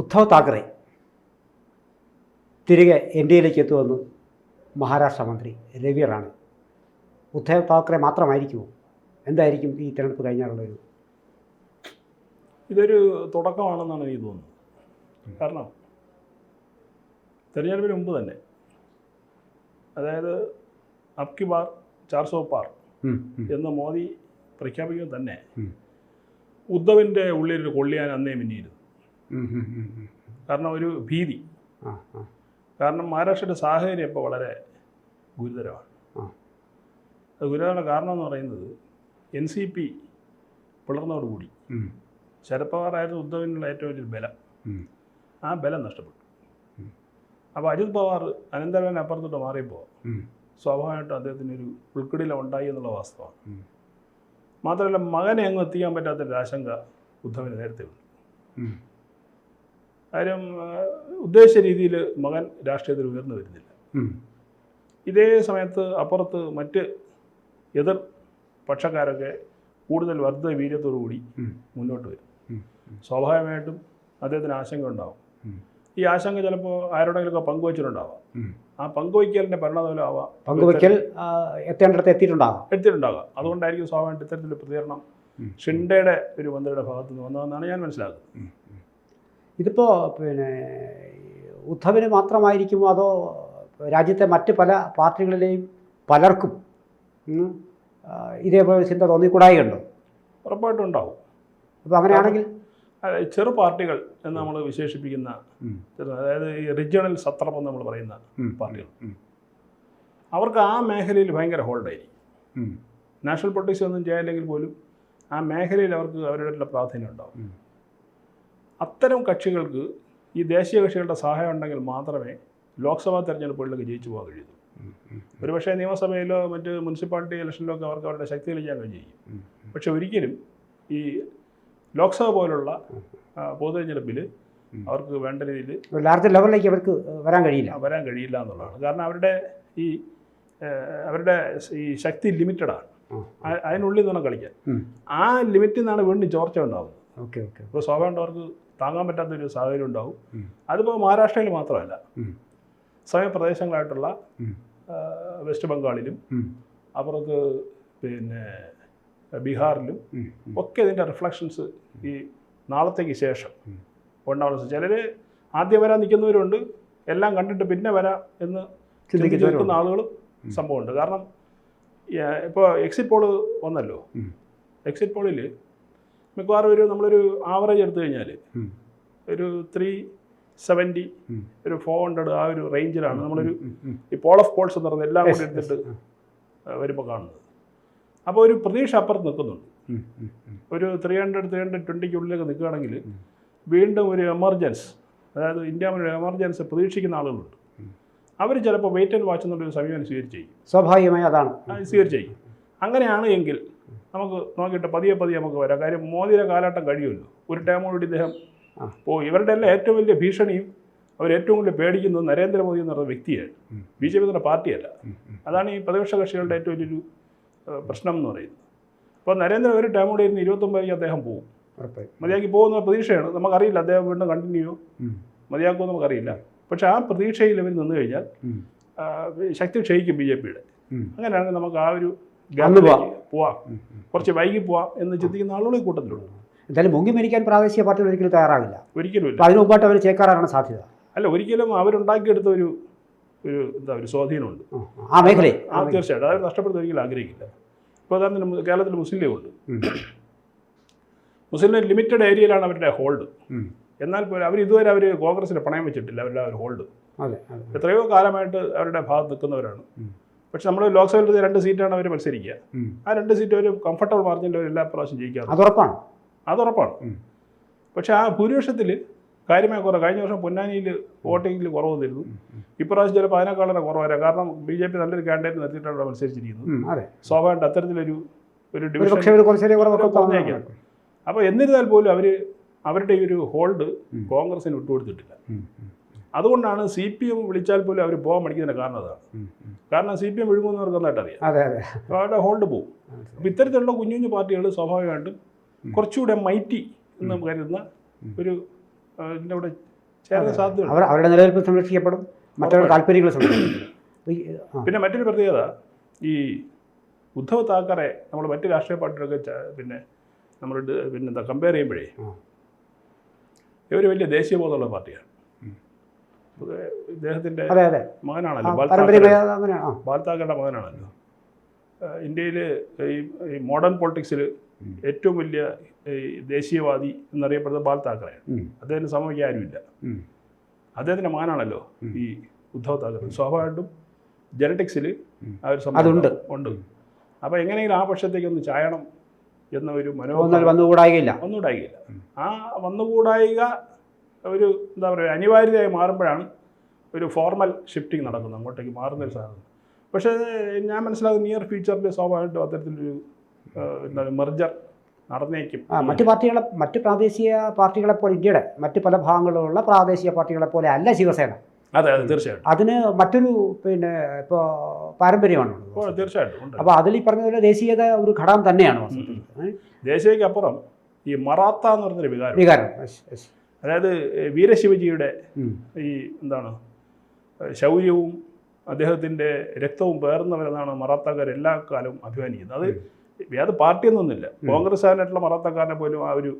ഉദ്ധവ് താക്കറെ തിരികെ ഇന്ത്യയിലേക്ക് എത്തുമെന്ന് മഹാരാഷ്ട്ര മന്ത്രി രവി റാണി ഉദ്ധവ് താക്കറെ മാത്രമായിരിക്കുമോ എന്തായിരിക്കും ഈ തിരഞ്ഞെടുപ്പ് കഴിഞ്ഞാലുള്ളൊരു ഇതൊരു തുടക്കമാണെന്നാണ് എനിക്ക് തോന്നുന്നത് കാരണം തെരഞ്ഞെടുപ്പിന് മുമ്പ് തന്നെ അതായത് അബ്കി ബാർ ചാർസോ പാർ എന്ന് മോദി പ്രഖ്യാപിക്കുമ്പോൾ തന്നെ. ഉദ്ധവിന്റെ ഉള്ളിലൊരു കൊള്ളിയാൻ അന്നേ മിന്നിയിരുന്നു. കാരണം ഒരു ഭീതി. കാരണം മഹാരാഷ്ട്രയുടെ സാഹചര്യം ഇപ്പോൾ വളരെ ഗുരുതരമാണ്. അത് ഗുരുതരമായ കാരണം എന്ന് പറയുന്നത് എൻ സി പി പിളർന്നതോടുകൂടി ശരത് പവാറായിരുന്നു ഉദ്ധവിനുള്ള ഏറ്റവും വലിയൊരു ബലം. ആ ബലം നഷ്ടപ്പെട്ടു. അപ്പോൾ അജിത് പവാർ അനന്തരവൻ അപ്പുറത്തോട്ട് മാറിയപ്പോൾ സ്വാഭാവികമായിട്ടും അദ്ദേഹത്തിന് ഒരു ഉൾക്കിടില ഉണ്ടായി എന്നുള്ള വാസ്തവമാണ്. മാത്രമല്ല മകനെ അങ്ങ് എത്തിക്കാൻ പറ്റാത്തൊരു ആശങ്ക ഉദ്ധവിന് നേരത്തെ ഉണ്ട്. കാര്യം ഉദ്ദേശിച്ച രീതിയിൽ മകൻ രാഷ്ട്രീയത്തിൽ ഉയർന്നു വരുന്നില്ല. ഇതേ സമയത്ത് അപ്പുറത്ത് മറ്റ് എതിർ പക്ഷക്കാരൊക്കെ കൂടുതൽ വർദ്ധ വീര്യത്തോടു കൂടി മുന്നോട്ട് വരും. സ്വാഭാവികമായിട്ടും അദ്ദേഹത്തിന് ആശങ്ക ഉണ്ടാവും. ഈ ആശങ്ക ചിലപ്പോൾ ആരോടെങ്കിലുമൊക്കെ പങ്കുവച്ചിട്ടുണ്ടാവാം. ആ പങ്കുവയ്ക്കലിന്റെ പരിണതഫലം ആവാം പങ്കുവയ്ക്കൽ എത്തേണ്ടിടത്ത് എത്തിയിട്ടുണ്ടാകാം എടുത്തിട്ടുണ്ടാകാം അതുകൊണ്ടായിരിക്കും സ്വാഭാവികമായിട്ട് ഇത്തരത്തിലൊരു പ്രതികരണം. ഷിൻഡയുടെ ഒരു മന്ത്രിയുടെ ഭാഗത്തു നിന്ന് വന്നതെന്നാണ് ഞാൻ മനസ്സിലാക്കുന്നത്. ഇതിപ്പോൾ പിന്നെ ഉദ്ധവിന് മാത്രമായിരിക്കുമോ അതോ രാജ്യത്തെ മറ്റ് പല പാർട്ടികളിലെയും പലർക്കും ഇതേപോലെ ചിന്ത തോന്നിക്കൂടായുണ്ടോ? ഉറപ്പായിട്ടും ഉണ്ടാവും അപ്പോൾ അങ്ങനെയാണെങ്കിൽ ചെറു പാർട്ടികൾ എന്ന് നമ്മൾ വിശേഷിപ്പിക്കുന്ന ചെറു അതായത് ഈ റീജിയണൽ സത്രം എന്ന് നമ്മൾ പറയുന്ന പാർട്ടികൾ. അവർക്ക് ആ മേഖലയിൽ ഭയങ്കര ഹോൾഡായിരിക്കും നാഷണൽ പൊളിറ്റിക്സ് ഒന്നും ചെയ്യാനില്ലെങ്കിൽ പോലും ആ മേഖലയിൽ അവർക്ക് അവരുടെ പ്രാധാന്യം ഉണ്ടാവും. അത്തരം കക്ഷികൾക്ക് ഈ ദേശീയ കക്ഷികളുടെ സഹായം ഉണ്ടെങ്കിൽ മാത്രമേ ലോക്സഭാ തെരഞ്ഞെടുപ്പുകളിലേക്ക് ജയിച്ചു പോകാൻ കഴിയൂ. ഒരുപക്ഷേ നിയമസഭയിലോ മറ്റ് മുനിസിപ്പാലിറ്റി ഇലക്ഷനിലോ ഒക്കെ അവർക്ക് അവരുടെ ശക്തി തെളിയിക്കാൻ കഴിയും. പക്ഷെ ഒരിക്കലും ഈ ലോക്സഭ പോലുള്ള പൊതുതെരഞ്ഞെടുപ്പിൽ പൊതു തെരഞ്ഞെടുപ്പിൽ അവർക്ക് വേണ്ട രീതിയിൽ ലാർജ് ലെവലിലേക്ക് അവർക്ക് വരാൻ കഴിയില്ല. വരാൻ കഴിയില്ല എന്നുള്ളതാണ്. കാരണം അവരുടെ ഈ അവരുടെ ഈ ശക്തി ലിമിറ്റഡാണ് അതിനുള്ളിൽ നിന്നാണ് കളിക്കാൻ. ആ ലിമിറ്റിൽ നിന്നാണ് വീണ്ടും ചോർച്ച ഉണ്ടാകുന്നത് ഓക്കെ ഓക്കെ. അപ്പോൾ സ്വാഭാവികമായിട്ട് അവർക്ക് താങ്ങാൻ പറ്റാത്തൊരു സാഹചര്യം ഉണ്ടാവും. അതിപ്പോൾ മഹാരാഷ്ട്രയിൽ മാത്രമല്ല. സമയപ്രദേശങ്ങളായിട്ടുള്ള വെസ്റ്റ് ബംഗാളിലും അവർക്ക് അപ്പുറത്ത് പിന്നെ ബീഹാറിലും. ഒക്കെ ഇതിന്റെ റിഫ്ലക്ഷൻസ് ഈ നാളത്തേക്ക് ശേഷം. ഉണ്ടാവുന്ന ചിലർ ആദ്യം വരാൻ നിൽക്കുന്നവരുണ്ട് എല്ലാം കണ്ടിട്ട് പിന്നെ വരാം എന്ന്. നിൽക്കുന്ന ആളുകളും സംഭവമുണ്ട്. കാരണം ഇപ്പോൾ എക്സിറ്റ് പോൾ വന്നല്ലോ. എക്സിറ്റ് പോളിൽ മിക്കവാറും ഒരു നമ്മളൊരു ആവറേജ് എടുത്തു കഴിഞ്ഞാൽ ഒരു ത്രീ സെവന്റി. ഒരു ഫോർ ഹൺഡ്രഡ് ആ ഒരു റേഞ്ചിലാണ് നമ്മളൊരു. ഈ പോൾ ഓഫ് പോൾസ് എന്ന് പറയുന്നത് എല്ലാം കൂടി എടുത്തിട്ട്. വരുമ്പോൾ കാണുന്നത്. അപ്പോൾ ഒരു പ്രതീക്ഷ അപ്പുറത്ത് നിൽക്കുന്നുണ്ട്. ഒരു ത്രീ ഹൺഡ്രഡ് ത്രീ ഹൺഡ്രഡ് ട്വന്റിക്കുള്ളിലൊക്കെ നിൽക്കുകയാണെങ്കിൽ വീണ്ടും ഒരു എമർജൻസ് അതായത് ഇന്ത്യ മുന്നിൽ എമർജൻസി പ്രതീക്ഷിക്കുന്ന ആളുകളുണ്ട്. അവർ ചിലപ്പോൾ വെയിറ്റ് ആൻഡ് വാച്ച് എന്നുള്ളൊരു സമീപനം സ്വീകരിച്ചേക്കും സ്വാഭാവികമായി അതാണ്. സ്വീകരിച്ചേക്കും അങ്ങനെയാണ് എങ്കിൽ നമുക്ക് നോക്കിയിട്ട് പതിയെ പതിയെ നമുക്ക് വരാം. കാര്യം മോദിയുടെ കാലഘട്ടം കഴിയുമല്ലോ. ഒരു ടൈമോടുകൂടി ഇദ്ദേഹം. പോയി ഇവരുടെ എല്ലാം ഏറ്റവും വലിയ ഭീഷണിയും അവർ ഏറ്റവും കൂടുതൽ പേടിക്കുന്നത് നരേന്ദ്രമോദി എന്ന് പറയുന്ന വ്യക്തിയാണ്. ബി ജെ പി എന്ന പാർട്ടിയല്ല. അതാണ് ഈ പ്രതിപക്ഷ കക്ഷികളുടെ ഏറ്റവും വലിയൊരു പ്രശ്നം എന്ന് പറയുന്നത്. അപ്പോൾ നരേന്ദ്ര ഒരു ടൈം കൂടി ഇരുന്ന് ഇരുപത്തൊമ്പതിലേക്ക് അദ്ദേഹം പോകും. മതിയാക്കി പോകുന്ന പ്രതീക്ഷയാണ്. നമുക്കറിയില്ല അദ്ദേഹം വീണ്ടും കണ്ടിന്യൂ മതിയാക്കുമെന്ന് നമുക്കറിയില്ല. പക്ഷേ ആ പ്രതീക്ഷയിൽ ഇവർ നിന്ന് കഴിഞ്ഞാൽ ശക്തി ക്ഷയിക്കും ബി ജെ പിയുടെ. അങ്ങനെയാണെങ്കിൽ നമുക്ക് ആ ഒരു പോവാം. കുറച്ച് വൈകി പോവാം എന്ന് ചിന്തിക്കുന്ന ആളുകൾ കൂട്ടത്തിലുണ്ട്. എന്തായാലും മുങ്ങി മരിക്കാൻ പ്രാദേശിക പാർട്ടികൾ ഒരിക്കലും തയ്യാറാകില്ല ഒരിക്കലും അതിന് മുമ്പായിട്ട് അവർ ചേക്കാറാണ് സാധ്യത. അല്ല ഒരിക്കലും അവരുണ്ടാക്കിയെടുത്ത ഒരു ഒരു എന്താ ഒരു സ്വാധീനമുണ്ട്. ആ, മേഖലയെ ആ തീർച്ചയായിട്ടും. അതായത് നഷ്ടപ്പെടുത്താൻ ഒരിക്കലും ആഗ്രഹിക്കില്ല. ഇപ്പോൾ ഉദാഹരണത്തിന് കേരളത്തിൽ മുസ്ലിം ലീഗ് ഉണ്ട്. മുസ്ലിം ലീഗ് ലിമിറ്റഡ് ഏരിയയിലാണ് അവരുടെ ഹോൾഡ്. എന്നാൽ പോലും അവർ ഇതുവരെ അവർ കോൺഗ്രസിന് പണയം വെച്ചിട്ടില്ല അവരുടെ ഒരു ഹോൾഡ്. എത്രയോ കാലമായിട്ട് അവരുടെ ഭാഗത്ത് നിൽക്കുന്നവരാണ്. പക്ഷെ നമ്മൾ ലോക്സഭയിൽ രണ്ട് സീറ്റാണ് അവർ മത്സരിക്കുക. ആ രണ്ട് സീറ്റ് ഒരു കംഫർട്ടബിൾ മാർജിനിൽ അവർ എല്ലാ പ്രാവശ്യം ജയിക്കാറ് അതുറപ്പാണ് അതുറപ്പാണ്. പക്ഷെ ആ ഭൂരിപക്ഷത്തിൽ കാര്യമായ കുറവ്. കഴിഞ്ഞ വർഷം പൊന്നാനിയിൽ വോട്ടിങ്ങിൽ കുറവ് തരുന്നു ഇപ്രാവശ്യം ചിലപ്പോൾ അതിനേക്കാളെ കുറവ് കാരണം ബി ജെ പി നല്ലൊരു കാൻഡിഡേറ്റ് നിർത്തിയിട്ടാണ് മത്സരിച്ചിരിക്കുന്നത്. അതെ. സ്വാഭാവികമായിട്ട് അത്തരത്തിലൊരു ഒരു ഡിവിഷൻ കുറഞ്ഞേക്കാം. അപ്പോൾ എന്നിരുന്നാൽ പോലും അവർ അവരുടെ ഈ ഒരു ഹോൾഡ്. കോൺഗ്രസിന് വിട്ടുകൊടുത്തിട്ടില്ല. അതുകൊണ്ടാണ് സി പി എം വിളിച്ചാൽ പോലും അവർ പോകാൻ പഠിക്കുന്നതിന് കാരണം അതാണ്. കാരണം സി പി എം വിഴുങ്ങുന്നവർക്ക് നന്നായിട്ട് അറിയാം. അതെ അതെ. അപ്പോൾ അവരുടെ ഹോൾഡ് പോകും. അപ്പോൾ ഇത്തരത്തിലുള്ള കുഞ്ഞു കുഞ്ഞു പാർട്ടികൾ സ്വാഭാവികമായിട്ടും കുറച്ചുകൂടെ മൈറ്റി എന്ന് കരുതുന്ന ഒരു ഇതിന്റെ കൂടെ ചേരാൻ സാധ്യത അവർ അവരുടെ നിലനിൽപ്പ് സംരക്ഷിക്കപ്പെടും. മറ്റവരുടെ താല്പര്യങ്ങൾ സംരക്ഷിക്കപ്പെടും പിന്നെ മറ്റൊരു പ്രത്യേകത ഈ ഉദ്ധവ് താക്കറെ നമ്മൾ മറ്റ് രാഷ്ട്രീയ പാർട്ടികളൊക്കെ പിന്നെ നമ്മൾ പിന്നെ പിന്നെന്താ കമ്പയർ ചെയ്യുമ്പോഴേ ഇവർ വലിയ ദേശീയബോധമുള്ള പാർട്ടിയാണ്. അതെ മകനാണല്ലോ. ആ, ബാൽ താക്കറെ പാരമ്പര്യമായ അങ്ങനെ ആ ബാൽ താക്കറുടെ മകനാണല്ലോ ഇന്ത്യയിൽ ഈ മോഡേൺ പൊളിറ്റിക്സിൽ ഏറ്റവും വലിയ ഈ ദേശീയവാദി എന്നറിയപ്പെടുന്നത് ബാൽ താക്കറെയാണ് അദ്ദേഹത്തിന് സമയം ആരുമില്ല. അദ്ദേഹത്തിന്റെ മകനാണല്ലോ ഈ ഉദ്ധവ് താക്കറെ. സ്വാഭാവികമായിട്ടും ജനറ്റിക്സിൽ ആ ഒരു സംഭവം ഉണ്ട്. ഉണ്ട് അപ്പോൾ എങ്ങനെയെങ്കിലും ആ പക്ഷത്തേക്ക് ഒന്ന് ചായണം എന്ന ഒരു മനോഭാവം വന്നുകൂടായില്ല ആ വന്നുകൂടായിക ഒരു എന്താ പറയുക അനിവാര്യതയായി മാറുമ്പോഴാണ് ഒരു ഫോർമൽ ഷിഫ്റ്റിംഗ് നടക്കുന്നത്. അങ്ങോട്ടേക്ക് മാറുന്ന ഒരു സാധനം പക്ഷേ ഞാൻ മനസ്സിലാകുന്ന നിയർ ഫ്യൂച്ചറിൽ സ്വാഭാവികമായിട്ടും അത്തരത്തിലൊരു എന്താ മെർജർ നടന്നേക്കും. ആ മറ്റു പാർട്ടികളെ മറ്റു പ്രാദേശിക പാർട്ടികളെ പോലെ ഇന്ത്യയുടെ മറ്റ് പല ഭാഗങ്ങളിലുള്ള പ്രാദേശിക പാർട്ടികളെ പോലെ അല്ല ശിവസേന. അതെ അതെ തീർച്ചയായിട്ടും. അതിന് മറ്റൊരു പിന്നെ ഇപ്പോൾ പാരമ്പര്യമാണ്. തീർച്ചയായിട്ടും അപ്പോൾ അതിൽ ഈ പറഞ്ഞ ദേശീയത ഒരു ഘടകം തന്നെയാണ്? ദേശീയക്കപ്പുറം ഈ മറാത്ത എന്ന് പറഞ്ഞൊരു വികാരം വികാരം. അതായത് വീരശിവജിയുടെ. ഈ എന്താണ് ശൗര്യവും അദ്ദേഹത്തിന്റെ രക്തവും പേർന്നവരെന്നാണ് മറാത്താക്കാർ എല്ലാ കാലവും അഭിമാനിക്കുന്നത്. അത് അത് പാർട്ടി ഒന്നുമില്ല കോൺഗ്രസ് കോൺഗ്രസ്സുകാരനായിട്ടുള്ള മറാത്താക്കാരനെ പോലും ആ ഒരു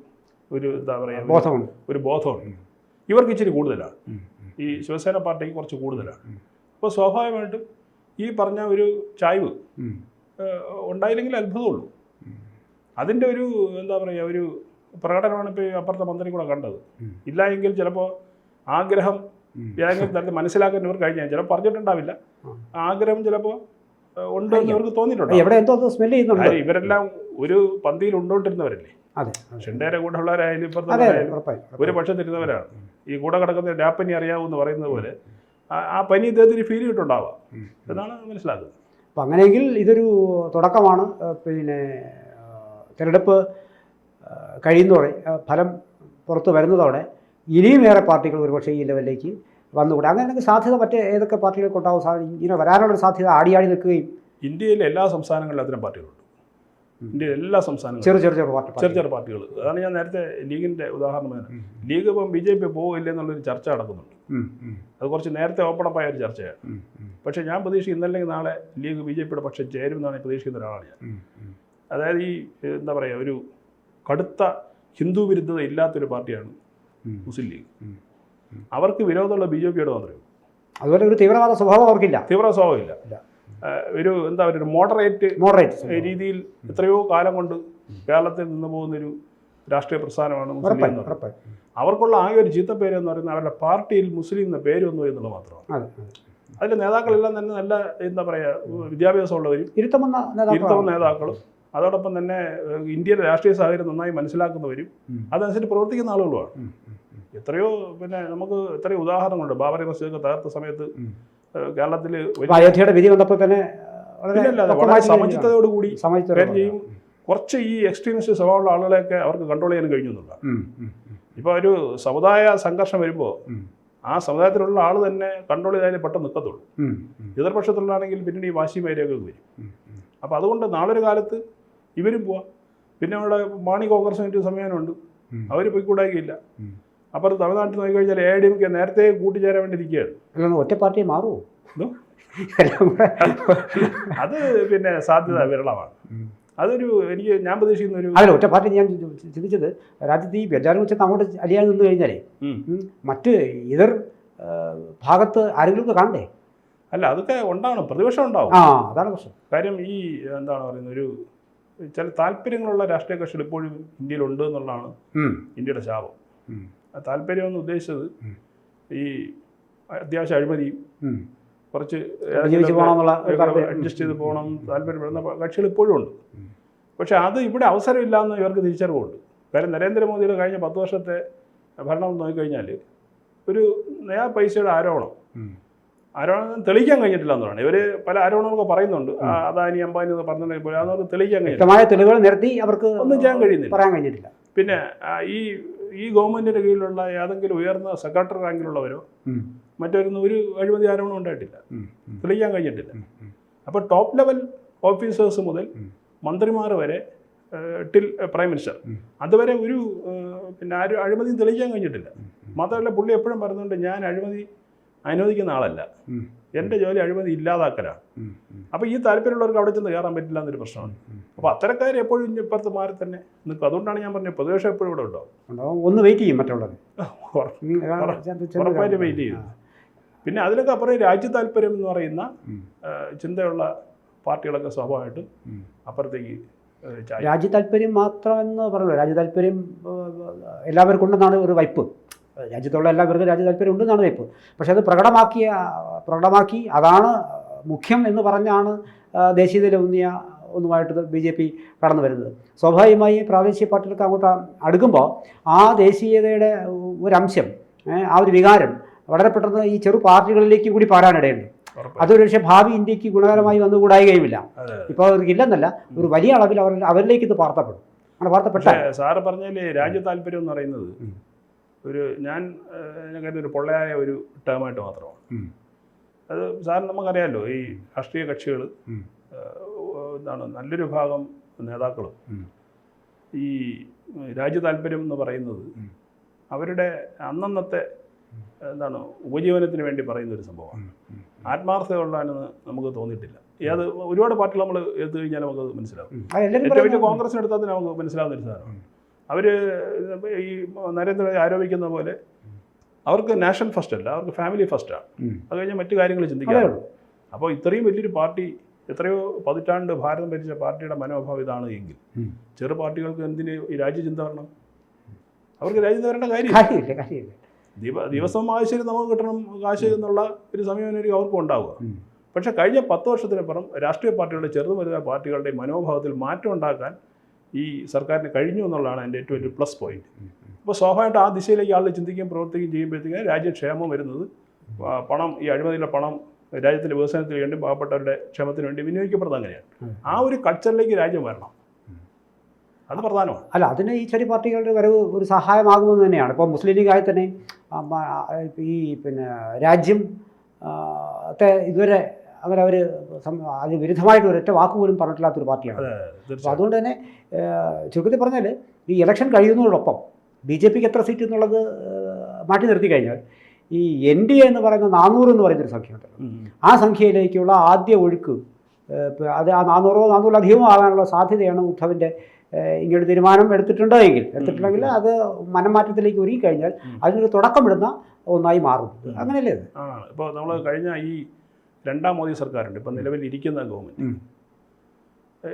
ഒരു എന്താ പറയുക ബോധമുണ്ട്. ഒരു ബോധമുണ്ട്. ഇവർക്ക് ഇച്ചിരി കൂടുതലാണ്. ഈ ശിവസേന പാർട്ടിക്ക് കുറച്ച് കൂടുതലാണ്. അപ്പോൾ സ്വാഭാവികമായിട്ടും ഈ പറഞ്ഞ ഒരു ചായ്വ് ഉണ്ടായില്ലെങ്കിൽ അത്ഭുതമുള്ളൂ. അതിന്റെ ഒരു എന്താ പറയുക ഒരു പ്രകടനമാണ് ഇപ്പോൾ അപ്പുറത്തെ മന്ത്രി കൂടെ കണ്ടത്. ഇല്ല എങ്കിൽ ചിലപ്പോൾ ആഗ്രഹം. ഏതെങ്കിലും തരത്തിൽ മനസ്സിലാക്കാൻ ഇവർ കഴിഞ്ഞാൽ ചിലപ്പോൾ പറഞ്ഞിട്ടുണ്ടാവില്ല. ആഗ്രഹം ചിലപ്പോൾ ഉണ്ട് എന്ന് ഇവർക്ക് തോന്നിയിട്ടുണ്ട്? ഇവരെല്ലാം ഒരു പന്തിയിൽ ഉണ്ടോണ്ടിരുന്നവരല്ലേ? അതെ കൂടെ ഉള്ളവരായാലും ഇപ്പുറത്തെ ഒരു പക്ഷത്തിരുന്നവരാണ് ഈ കൂടെ കിടക്കുന്ന രാപ്പനി അറിയാവൂന്ന് പറയുന്നത് പോലെ ആ- പനി ഇദ്ദേഹത്തിന് ഫീൽ ചെയ്തിട്ടുണ്ടാവാം. എന്നാണ് മനസ്സിലാക്കുന്നത്. അപ്പം അങ്ങനെയെങ്കിൽ ഇതൊരു തുടക്കമാണ്. പിന്നെ തിരഞ്ഞെടുപ്പ് കഴിയുന്നതോടെ ഫലം പുറത്ത് വരുന്നതോടെ ഇനിയും ഏറെ പാർട്ടികൾ ഒരുപക്ഷേ ഈ ലെവലിലേക്ക് വന്നുകൂടെ. അങ്ങനെയാണെങ്കിൽ സാധ്യത മറ്റേ ഏതൊക്കെ പാർട്ടികൾക്ക് ഉണ്ടാവും സാധ്യത ഇങ്ങനെ വരാനുള്ള സാധ്യത ആടിയാടി നിൽക്കുകയും. ഇന്ത്യയിലെ എല്ലാ സംസ്ഥാനങ്ങളിലും അത്തരം പാർട്ടികളുണ്ട്. ഇന്ത്യയിലെ എല്ലാ സംസ്ഥാനങ്ങളും ചെറു ചെറു ചെറു പാർട്ടി ചെറിയ ചെറിയ പാർട്ടികൾ. അതാണ് ഞാൻ നേരത്തെ ലീഗിന്റെ ഉദാഹരണം തന്നെ ലീഗ് ഇപ്പം ബി ജെ പി പോകില്ല എന്നുള്ളൊരു ചർച്ച നടക്കുന്നുണ്ട്. അത് കുറച്ച് നേരത്തെ ഓപ്പണപ്പായ ഒരു ചർച്ചയാണ്. പക്ഷേ ഞാൻ പ്രതീക്ഷിക്കും ഇന്നല്ലെങ്കിൽ നാളെ ലീഗ് ബി ജെ പിയുടെ പക്ഷം ചേരുമെന്നാണ് പ്രതീക്ഷിക്കുന്ന ഒരാളാണ് ഞാൻ. അതായത് ഈ എന്താ പറയുക ഒരു കടുത്ത ഹിന്ദു വിരുദ്ധത ഇല്ലാത്തൊരു പാർട്ടിയാണ് മുസ്ലിം ലീഗ്. അവർക്ക് വിരോധമുള്ള ബി ജെ പിയോട് മാത്രമേ. അതുപോലെ ഒരു തീവ്രവാദ സ്വഭാവം അവർക്കില്ല. തീവ്ര സ്വഭാവമില്ല. ഒരു എന്താ പറയുക ഒരു മോഡറേറ്റ് മോഡറേറ്റ് രീതിയിൽ എത്രയോ കാലം കൊണ്ട് കേരളത്തിൽ നിന്ന് പോകുന്നൊരു രാഷ്ട്രീയ പ്രസ്ഥാനമാണ് മുസ്ലിം എന്ന് അവർക്കുള്ള ആകെ ഒരു ചീത്തപ്പേര് എന്ന് പറയുന്നത് അവരുടെ പാർട്ടിയിൽ മുസ്ലിം എന്ന പേര് വന്നു എന്നുള്ളത് മാത്രമാണ്. അതെ അതെ. അതിലെ നേതാക്കളെല്ലാം തന്നെ നല്ല എന്താ പറയുക വിദ്യാഭ്യാസമുള്ളവരും ഇരുത്തമെന്ന നേതാക്കളും അതോടൊപ്പം തന്നെ ഇന്ത്യയുടെ ഇന്ത്യയിലെ രാഷ്ട്രീയ സാഹചര്യം നന്നായി മനസ്സിലാക്കുന്നവരും. അതനുസരിച്ച് പ്രവർത്തിക്കുന്ന ആളുകളുമാണ്. എത്രയോ പിന്നെ നമുക്ക് എത്രയോ ഉദാഹരണങ്ങളുണ്ട്. ബാബറി മസ്ജിദൊക്കെ തകർത്ത സമയത്ത്. കേരളത്തിൽ അയോധ്യയുടെ വിധി വന്നപ്പോൾ തന്നെ വളരെ സമചിത്തതയോടുകൂടി ചെയ്യും. കുറച്ച് ഈ എക്സ്ട്രീമിസ്റ്റ് സ്വഭാവമുള്ള ആളുകളെയൊക്കെ അവർക്ക് കൺട്രോൾ ചെയ്യാൻ കഴിഞ്ഞു എന്നുള്ളതാണ്. ഉം, ഉം, ഉം, ഇപ്പോൾ ഒരു സമുദായ സംഘർഷം വരുമ്പോൾ ആ സമുദായത്തിലുള്ള ആൾ തന്നെ കൺട്രോൾ ചെയ്താലേ പെട്ടെന്ന് നിൽക്കത്തുള്ളൂ എതിർപക്ഷത്തിലുള്ളതാണെങ്കിൽ പിന്നീട് ഈ വാശി വരെയൊക്കെ വരും. അപ്പോൾ അതുകൊണ്ട് നാളൊരു കാലത്ത് ഇവരും പോവാം. പിന്നെ അവിടെ മാണി കോൺഗ്രസ് സംവിധാനമുണ്ട്. സമയമുണ്ട് അവർ പോയിക്കൂടായിക്കില്ല. അപ്പുറത്ത് തമിഴ്നാട്ടിൽ നോക്കിക്കഴിഞ്ഞാൽ എ ഡി എം കെ നേരത്തെ കൂട്ടിച്ചേരാൻ വേണ്ടി ഇരിക്കുകയാണ് അല്ല ഒറ്റ പാർട്ടി മാറുമോ? അത് പിന്നെ സാധ്യത വിരളമാണ്. അതൊരു എനിക്ക് ഞാൻ പ്രതീക്ഷിക്കുന്ന ഒരു അതല്ല ഒറ്റ പാർട്ടി ഞാൻ ചിന്തിച്ചത് രാജ്യത്ത് ഈ ബെജാറിനെ വെച്ചിട്ട് അങ്ങോട്ട് അലിയാൻ നിന്ന് കഴിഞ്ഞാലേ മറ്റ് ഇതർ ഭാഗത്ത് ആരെങ്കിലും കാണണ്ടേ? അല്ല അതൊക്കെ ഉണ്ടാവണം. പ്രതിപക്ഷം ഉണ്ടാവും. ആ അതാണ് പ്രശ്നം. കാര്യം ഈ എന്താണ് പറയുന്നത് ഒരു ചില താല്പര്യങ്ങളുള്ള രാഷ്ട്രീയ കക്ഷികൾ ഇപ്പോഴും ഇന്ത്യയിലുണ്ട് എന്നുള്ളതാണ് ഇന്ത്യയുടെ ശാപം. ആ താല്പര്യം എന്ന് ഉദ്ദേശിച്ചത് ഈ അത്യാവശ്യം അഴിമതിയും കുറച്ച് അഡ്ജസ്റ്റ് ചെയ്ത് പോകണം താല്പര്യപ്പെടുന്ന കക്ഷികൾ ഇപ്പോഴും ഉണ്ട്. പക്ഷെ അത് ഇവിടെ അവസരമില്ല എന്ന് ഇവർക്ക് തിരിച്ചറിവുണ്ട്. കാര്യം നരേന്ദ്രമോദിയുടെ കഴിഞ്ഞ പത്ത് വർഷത്തെ ഭരണം നോക്കിക്കഴിഞ്ഞാൽ ഒരു നയാ പൈസയുടെ ആരോപണം. ആരോപണം തെളിയിക്കാൻ കഴിഞ്ഞിട്ടില്ല എന്നാണ് ഇവർ പല ആരോപണങ്ങളൊക്കെ പറയുന്നുണ്ട്. അദാനി അംബാനി എന്ന് പറഞ്ഞിട്ടുണ്ടെങ്കിൽ പോലും അതൊന്നും തെളിയിക്കാൻ കഴിഞ്ഞില്ല തെളിവുകൾ നിരത്തി അവർക്ക് ഒന്നും ചെയ്യാൻ കഴിയുന്നില്ല. പറയാൻ കഴിഞ്ഞിട്ടില്ല. പിന്നെ ഈ ഈ ഗവൺമെന്റിന്റെ കീഴിലുള്ള ഏതെങ്കിലും ഉയർന്ന സെക്രട്ടറി റാങ്കിലുള്ളവരോ മറ്റൊരുന്ന് മറ്റൊരു ഒരു അഴിമതി ആരോപണം ഉണ്ടായിട്ടില്ല. തെളിയിക്കാൻ കഴിഞ്ഞിട്ടില്ല. അപ്പോൾ ടോപ്പ് ലെവൽ ഓഫീസേഴ്സ് മുതൽ മന്ത്രിമാർ വരെ ടിൽ പ്രൈം മിനിസ്റ്റർ. അതുവരെ ഒരു പിന്നെ ആരും അഴിമതിയും തെളിയിക്കാൻ കഴിഞ്ഞിട്ടില്ല. മാത്രമല്ല പുള്ളി എപ്പോഴും പറയുന്നുണ്ട് ഞാൻ അഴിമതി അനുവദിക്കുന്ന ആളല്ല. എന്റെ ജോലി അഴിമതി ഇല്ലാതാക്കലാണ്. അപ്പോൾ ഈ താല്പര്യമുള്ളവർക്ക് അവിടെ ചെന്ന് കയറാൻ പറ്റില്ല എന്നൊരു പ്രശ്നമാണ്. അപ്പോൾ അത്തരക്കാർ എപ്പോഴും ഇനി ഇപ്പുറത്ത് മാറി തന്നെ നിൽക്കും. അതുകൊണ്ടാണ് ഞാൻ പറഞ്ഞത് പ്രതിപക്ഷം എപ്പോഴും ഇവിടെ ഉണ്ടാവും. ഉണ്ടാവും. ഒന്ന് വെയിറ്റ് ചെയ്യും മറ്റുള്ളത് ഉറപ്പായിട്ട് വെയിറ്റ് ചെയ്യും. പിന്നെ അതിലൊക്കെ അപ്പുറം രാജ്യ താല്പര്യം എന്ന് പറയുന്ന ചിന്തയുള്ള പാർട്ടികളൊക്കെ സ്വാഭാവികമായിട്ടും. അപ്പുറത്തേക്ക്. രാജ്യ താല്പര്യം മാത്രമെന്ന് പറഞ്ഞു രാജ്യ താല്പര്യം എല്ലാവർക്കും ഉണ്ടെന്നാണ് ഒരു വയ്പ് രാജ്യത്തുള്ള എല്ലാവർക്കും രാജ്യ താല്പര്യം ഉണ്ടെന്നാണ് വയ്പ് പക്ഷേ അത് പ്രകടമാക്കിയ പ്രകടമാക്കി അതാണ് മുഖ്യം എന്ന് പറഞ്ഞാണ് ദേശീയതയിലൂന്നിയ ഒന്നുമായിട്ട് ബി ജെ പി കടന്നു വരുന്നത് സ്വാഭാവികമായി പ്രാദേശിക പാർട്ടികൾക്ക് അങ്ങോട്ട് അടുക്കുമ്പോൾ ആ ദേശീയതയുടെ ഒരംശം ആ ഒരു വികാരം വളരെ പെട്ടെന്ന് ഈ ചെറു പാർട്ടികളിലേക്ക് കൂടി പാരാനിടയുണ്ട്. അതൊരു പക്ഷേ ഭാവി ഇന്ത്യയ്ക്ക് ഗുണകരമായി വന്നുകൂടായികയുമില്ല. ഇപ്പോൾ അവർക്ക് ഇല്ലെന്നല്ല ഒരു വലിയ അളവിൽ അവർ അവരിലേക്ക് ഇത് വാർത്തപ്പെടും അങ്ങനെ വാർത്തപ്പെട്ടാൽ പക്ഷേ സാറ് പറഞ്ഞാൽ രാജ്യ താല്പര്യം എന്ന് പറയുന്നത്. ഒരു ഞാൻ കരുതുന്ന ഒരു പൊള്ളയായ ഒരു ടേമായിട്ട് മാത്രമാണ്. അത് സാറിന് നമുക്കറിയാമല്ലോ ഈ രാഷ്ട്രീയ കക്ഷികൾ എന്താണ് നല്ലൊരു ഭാഗം നേതാക്കളും. ഈ രാജ്യ താല്പര്യം എന്ന് പറയുന്നത് അവരുടെ അന്നന്നത്തെ എന്താണ് ഉപജീവനത്തിന് വേണ്ടി പറയുന്ന ഒരു സംഭവമാണ് ആത്മാർത്ഥതയുള്ളതാണെന്ന് നമുക്ക് തോന്നിയിട്ടില്ല. ഈ അത് ഒരുപാട് പാർട്ടികൾ നമ്മൾ എടുത്തു കഴിഞ്ഞാൽ നമുക്ക് മനസ്സിലാവും. ഏറ്റവും വലിയ തന്നെ നമുക്ക് മനസ്സിലാവുന്ന ഒരു സാധനമാണ്. അവർ ഈ നരേന്ദ്ര ആരോപിക്കുന്ന പോലെ അവർക്ക് നാഷണൽ ഫസ്റ്റ് അല്ല അവർക്ക് ഫാമിലി ഫസ്റ്റാണ്. അത് കഴിഞ്ഞാൽ മറ്റു കാര്യങ്ങൾ ചിന്തിക്കാറുള്ളൂ അപ്പോൾ ഇത്രയും വലിയൊരു പാർട്ടി എത്രയോ പതിറ്റാണ്ട് ഭാരതം ഭരിച്ച പാർട്ടിയുടെ മനോഭാവം ഇതാണ് എങ്കിൽ ചെറു പാർട്ടികൾക്ക് എന്തിന് ഈ രാജ്യചിന്ത വരണം? അവർക്ക് രാജ്യം വരേണ്ട കാര്യം കാര്യമില്ല ദിവ ദിവസം ആവശ്യം നമുക്ക് കിട്ടണം കാശ് എന്നുള്ള ഒരു സമയം അവർക്കും ഉണ്ടാവുക. പക്ഷേ കഴിഞ്ഞ പത്ത് വർഷത്തിനപ്പുറം രാഷ്ട്രീയ പാർട്ടികളുടെ ചെറുതും വലുതായ പാർട്ടികളുടെ മനോഭാവത്തിൽ മാറ്റം ഉണ്ടാക്കാൻ ഈ സർക്കാരിന് കഴിഞ്ഞു എന്നുള്ളതാണ് എന്റെ ഏറ്റവും വലിയ പ്ലസ് പോയിന്റ് അപ്പോൾ സ്വാഭാവികമായിട്ട് ആ ദിശയിലേക്ക് ആളുകൾ ചിന്തിക്കുകയും പ്രവർത്തിക്കുകയും ചെയ്യുമ്പോഴത്തേക്കും രാജ്യക്ഷേമം വരുന്നത് പണം ഈ അഴിമതിയിലെ പണം രാജ്യത്തിന്റെ വികസനത്തിന് വേണ്ടി പാവപ്പെട്ടവരുടെ ക്ഷേമത്തിന് വേണ്ടി വിനിയോഗിക്കപ്പെടുന്നത് അങ്ങനെയാണ്. ആ ഒരു കൾച്ചറിലേക്ക് രാജ്യം വരണം. അത് പ്രധാനമാണ്. അല്ല അതിന് ഈ ചെറിയ പാർട്ടികളുടെ വരവ് ഒരു സഹായമാകുമെന്ന് തന്നെയാണ്. ഇപ്പോൾ മുസ്ലിം ലീഗായി തന്നെ ഈ പിന്നെ രാജ്യം ഇതുവരെ അവർ അതിന് വിരുദ്ധമായിട്ട് ഒരൊറ്റ വാക്ക് പോലും പറഞ്ഞിട്ടില്ലാത്തൊരു പാർട്ടിയാണ്. അപ്പോൾ അതുകൊണ്ട് തന്നെ ചുരുക്കത്തിൽ പറഞ്ഞാൽ ഈ ഇലക്ഷൻ കഴിയുന്നതോടൊപ്പം ബി ജെ പിക്ക് എത്ര സീറ്റ് എന്നുള്ളത് മാറ്റി നിർത്തി കഴിഞ്ഞാൽ ഈ എൻ ഡി എ എന്ന് പറയുന്ന നാനൂറ് എന്ന് പറയുന്നൊരു സംഖ്യയുണ്ടല്ലോ ഉം, ഉം. ആ സംഖ്യയിലേക്കുള്ള ആദ്യ ഒഴുക്ക് അത് ആ നാനൂറോ നാനൂറിലധികമോ ആകാനുള്ള സാധ്യതയാണ് ഉദ്ധവിന്റെ ഇങ്ങനൊരു ഇങ്ങനെ തീരുമാനം എടുത്തിട്ടുണ്ടോ എങ്കിൽ. എടുത്തിട്ടുണ്ടെങ്കിൽ അത് മനംമാറ്റത്തിലേക്ക് ഒരുങ്ങി കഴിഞ്ഞാൽ അതിനൊരു തുടക്കമിടുന്ന ഒന്നായി മാറും. അങ്ങനെയല്ലേ ഇപ്പോൾ നമ്മൾ കഴിഞ്ഞ ഈ രണ്ടാം മോദി സർക്കാരുണ്ട്. ഇപ്പം നിലവിൽ ഇരിക്കുന്ന ഗവൺമെന്റ്.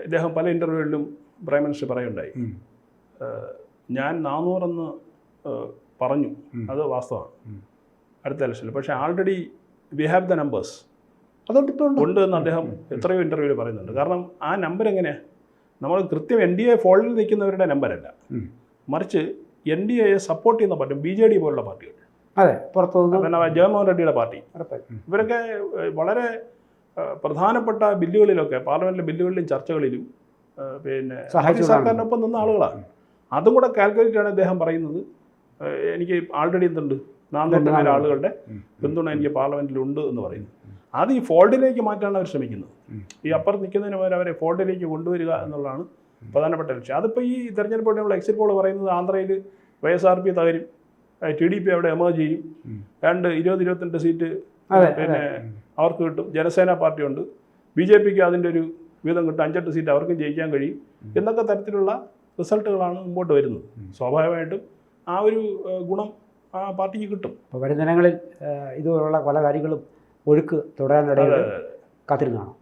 ഇദ്ദേഹം പല ഇന്റർവ്യൂകളിലും പ്രൈം മിനിസ്റ്റർ പറയുണ്ടായി ഞാൻ നാനൂറെന്ന് പറഞ്ഞു. അത് വാസ്തവമാണ്. അടുത്ത ഇലക്ഷനിൽ പക്ഷേ already we have the numbers അതുകൊണ്ട് ഇപ്പോൾ ഉണ്ട്. എന്ന് അദ്ദേഹം എത്രയോ ഇന്റർവ്യൂവിൽ പറയുന്നുണ്ട്. കാരണം ആ നമ്പർ എങ്ങനെയാണ് നമ്മൾ കൃത്യം എൻ ഡി എ ഫോൾഡിൽ നിൽക്കുന്നവരുടെ നമ്പരല്ല. മറിച്ച് എൻ ഡി എയെ സപ്പോർട്ട് ചെയ്യുന്ന പാർട്ടി ബി ജെ ഡി പോലുള്ള പാർട്ടികൾ അതെ പുറത്തുനിന്ന് പിന്നെ ജഗൻമോഹൻ റെഡ്ഡിയുടെ പാർട്ടി. ഇവരൊക്കെ വളരെ പ്രധാനപ്പെട്ട ബില്ലുകളിലൊക്കെ പാർലമെന്റിലെ ബില്ലുകളിലും ചർച്ചകളിലും പിന്നെ സർക്കാരിനൊപ്പം നിന്ന ആളുകളാണ്. അതും കൂടെ കാൽക്കുലേറ്റ് ആണ് അദ്ദേഹം പറയുന്നത് എനിക്ക് ആൾറെഡി എന്തുണ്ട്? നാനൂറ്. ആളുകളുടെ. പിന്തുണ എനിക്ക് പാർലമെന്റിലുണ്ട് എന്ന് പറയുന്നു. അത് ഈ ഫോൾഡിലേക്ക് മാറ്റാനാണ് അവർ ശ്രമിക്കുന്നത്. ഈ അപ്പുറത്ത് നിൽക്കുന്നതിന് പകരം അവരെ ഫോൾഡിലേക്ക് കൊണ്ടുവരിക എന്നുള്ളതാണ് പ്രധാനപ്പെട്ട ലക്ഷ്യം. അതിപ്പോൾ ഈ തെരഞ്ഞെടുപ്പ് നമ്മൾ എക്സിറ്റ് പോൾ പറയുന്നത് ആന്ധ്രയിൽ വൈ എസ് ആർ പി തകരും. ടി ഡി പി അവിടെ എമേർജ് ചെയ്യും. രണ്ട് ഇരുപത് ഇരുപത്തിരണ്ട് സീറ്റ് അതെ പിന്നെ അവർക്ക് കിട്ടും. ജനസേന പാർട്ടിയുണ്ട്. ബി ജെ പിക്ക് അതിന്റെ ഒരു വീതം കിട്ടും. അഞ്ചെട്ട് സീറ്റ് അവർക്കും ജയിക്കാൻ കഴിയും. എന്നൊക്കെ തരത്തിലുള്ള റിസൾട്ടുകളാണ് മുമ്പോട്ട് വരുന്നത്. സ്വാഭാവികമായിട്ടും ആ ഒരു ഗുണം ആ പാർട്ടിക്ക് കിട്ടും. അപ്പോൾ വരും ദിനങ്ങളിൽ ഇതുപോലുള്ള പല കാര്യങ്ങളും ഒഴുക്ക് തുടരാനിടയിൽ കാത്തിരുന്നതാണ്.